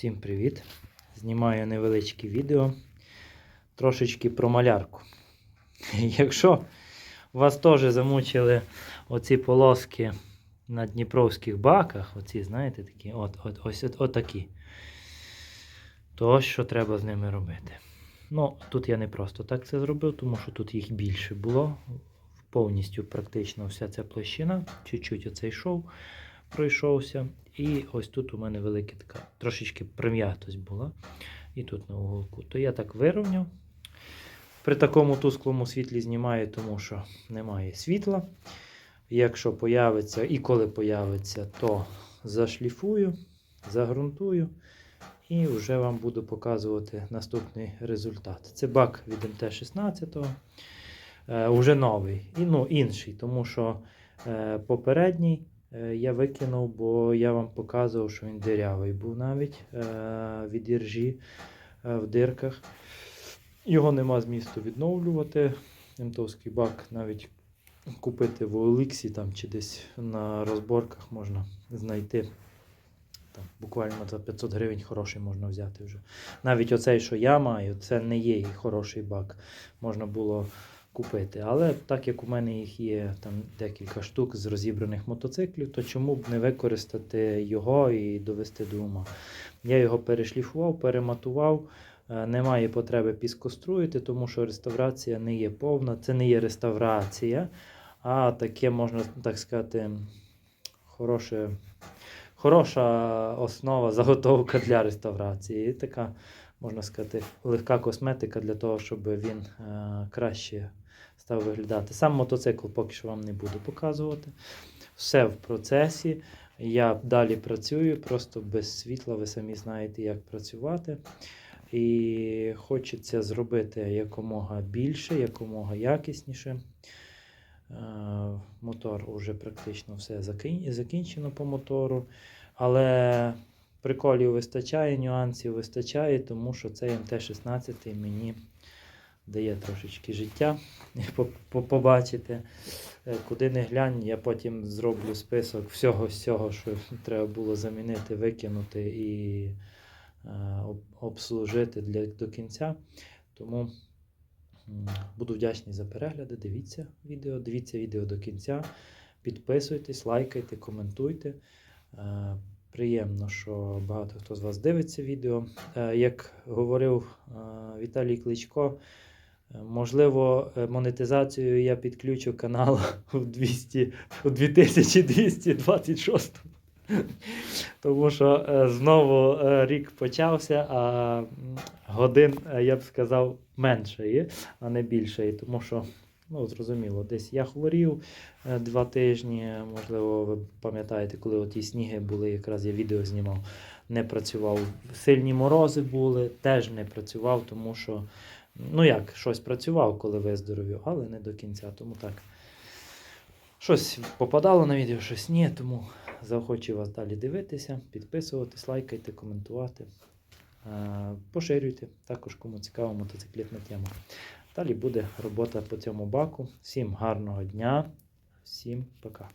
Всім привіт! Знімаю невеличке відео трошечки про малярку. Якщо вас теж замучили оці полоски на дніпровських баках, оці, знаєте, такі, от, от, ось от, отакі, то що треба з ними робити. Ну, тут я не просто так це зробив, тому що тут їх більше було. Повністю практично вся ця площина, чуть-чуть оцей шов пройшовся. І ось тут у мене велика така трошечки прим'ятость була. І тут на уголку. То я так вирівняв. При такому тусклому світлі знімаю, тому що немає світла. Якщо появиться і коли появиться, то зашліфую, загрунтую і вже вам буду показувати наступний результат. Це бак від МТ-16, е, уже новий, і, ну, інший, тому що е, попередній я викинув, бо я вам показував, що він дирявий був навіть е, від іржі е, в дирках. Його нема змісту відновлювати. МТовський бак навіть купити в Оліксі там, чи десь на розборках можна знайти. Там, буквально за 500 гривень хороший можна взяти вже. Навіть оцей, що я маю, це не є хороший бак. Можна було купити. Але так як у мене їх є там декілька штук з розібраних мотоциклів, то чому б не використати його і довести до ума? Я його перешліфував, перематував. Е, Немає потреби піскоструїти, тому що реставрація не є повна. Це не є реставрація, а таке, можна так сказати, хороше, хороша основа, заготовка для реставрації. Така, можна сказати, легка косметика для того, щоб він е, краще став виглядати. Сам мотоцикл поки що вам не буду показувати. Все в процесі. Я далі працюю, просто без світла, ви самі знаєте, як працювати. І хочеться зробити якомога більше, якомога якісніше. Е, Мотор вже практично все закінчено по мотору. Але приколів вистачає, нюансів вистачає, тому що цей МТ-16 мені дає трошечки життя. По- по- Побачите, Е, куди не глянь, я потім зроблю список всього, всього, що треба було замінити, викинути і е, обслужити для, до кінця. Тому буду вдячний за перегляди. Дивіться відео, дивіться відео до кінця. Підписуйтесь, лайкайте, коментуйте. Е, Приємно, що багато хто з вас дивиться відео. Як говорив Віталій Кличко, можливо, е, монетизацію я підключу канал у 200, у 2226. Тому що е, знову е, рік почався, а годин, е, я б сказав, менше є, а не більше. Тому що, ну, зрозуміло, десь я хворів е, два тижні. Можливо, ви пам'ятаєте, коли ті сніги були, якраз я відео знімав, не працював. Сильні морози були, теж не працював, тому що, ну як, щось працював, коли виздоровів, але не до кінця. Тому так. Щось попадало на відео, щось ні, тому заохочую вас далі дивитися, підписуватись, лайкайте, коментувати, е, поширюйте, також кому цікава мотоциклетна тема. Далі буде робота по цьому баку. Всім гарного дня, всім пока.